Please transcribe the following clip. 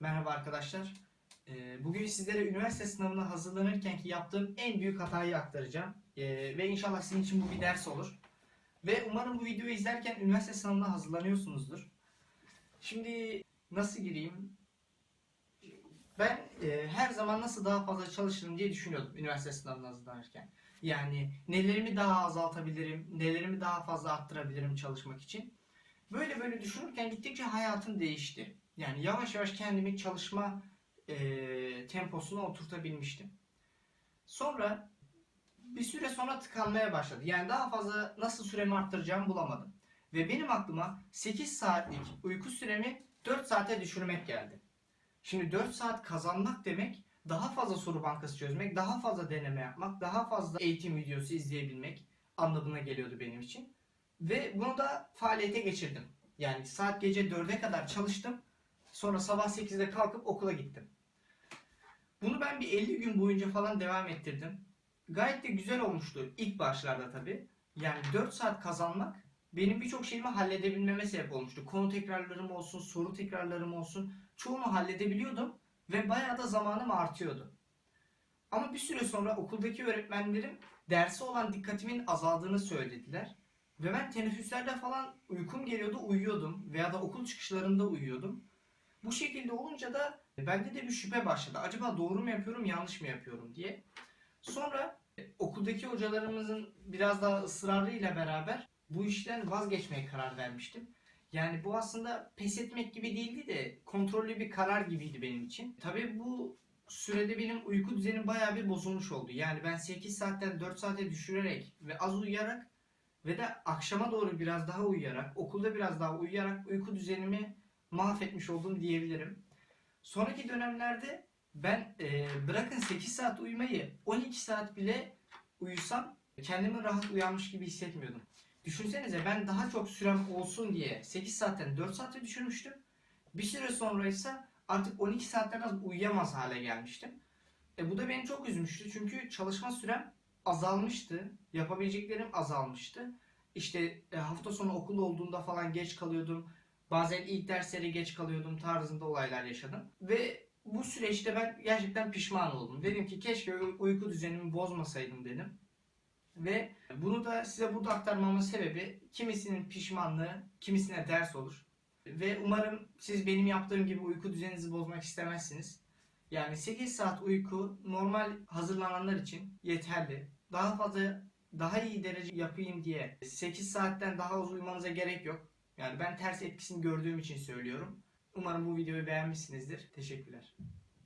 Merhaba arkadaşlar. Ee, Bugün sizlere üniversite sınavına hazırlanırken ki yaptığım en büyük hatayı aktaracağım. Ee, Ve inşallah sizin için bu bir ders olur. Ve umarım bu videoyu izlerken üniversite sınavına hazırlanıyorsunuzdur. Şimdi nasıl gireyim? Ben e, her zaman nasıl daha fazla çalışırım diye düşünüyordum üniversite sınavına hazırlanırken. Yani nelerimi daha azaltabilirim, nelerimi daha fazla arttırabilirim çalışmak için. Böyle böyle düşünürken gittikçe hayatım değişti. Yani yavaş yavaş kendimi çalışma e, temposuna oturtabilmiştim. Sonra bir süre sonra tıkanmaya başladı. Yani daha fazla nasıl süremi arttıracağımı bulamadım. Ve benim aklıma 8 saatlik uyku süremi 4 saate düşürmek geldi. Şimdi 4 saat kazanmak demek daha fazla soru bankası çözmek, daha fazla deneme yapmak, daha fazla eğitim videosu izleyebilmek anlamına geliyordu benim için. Ve bunu da faaliyete geçirdim. Yani saat gece 4'e kadar çalıştım. Sonra sabah 8'de kalkıp okula gittim. Bunu ben bir 50 gün boyunca falan devam ettirdim. Gayet de güzel olmuştu ilk başlarda tabii. Yani 4 saat kazanmak benim birçok şeyimi halledebilmeme sebep olmuştu. Konu tekrarlarım olsun, soru tekrarlarım olsun çoğunu halledebiliyordum ve bayağı da zamanım artıyordu. Ama bir süre sonra okuldaki öğretmenlerim derse olan dikkatimin azaldığını söylediler. Ve ben teneffüslerde falan uykum geliyordu uyuyordum veya da okul çıkışlarında uyuyordum. Bu şekilde olunca da bende de bir şüphe başladı. Acaba doğru mu yapıyorum yanlış mı yapıyorum diye. Sonra e, okuldaki hocalarımızın biraz daha ısrarıyla beraber bu işten vazgeçmeye karar vermiştim. Yani bu aslında pes etmek gibi değildi de kontrollü bir karar gibiydi benim için. Tabii bu sürede benim uyku düzenim bayağı bir bozulmuş oldu. Yani ben 8 saatten 4 saate düşürerek ve az uyuyarak ve de akşama doğru biraz daha uyuyarak, okulda biraz daha uyuyarak uyku düzenimi mahvetmiş oldum diyebilirim. Sonraki dönemlerde ben e, bırakın 8 saat uyumayı 12 saat bile uyusam kendimi rahat uyanmış gibi hissetmiyordum. Düşünsenize ben daha çok sürem olsun diye 8 saatten 4 saate düşürmüştüm. Bir süre sonra ise artık 12 saatten az uyuyamaz hale gelmiştim. E, bu da beni çok üzmüştü çünkü çalışma sürem azalmıştı. Yapabileceklerim azalmıştı. İşte e, hafta sonu okul olduğunda falan geç kalıyordum. Bazen ilk derslere geç kalıyordum tarzında olaylar yaşadım. Ve bu süreçte ben gerçekten pişman oldum. Dedim ki keşke uy- uyku düzenimi bozmasaydım dedim. Ve bunu da size burada aktarmamın sebebi kimisinin pişmanlığı, kimisine ders olur. Ve umarım siz benim yaptığım gibi uyku düzeninizi bozmak istemezsiniz. Yani 8 saat uyku normal hazırlananlar için yeterli. Daha fazla daha iyi derece yapayım diye 8 saatten daha az uyumanıza gerek yok. Yani ben ters etkisini gördüğüm için söylüyorum. Umarım bu videoyu beğenmişsinizdir. Teşekkürler.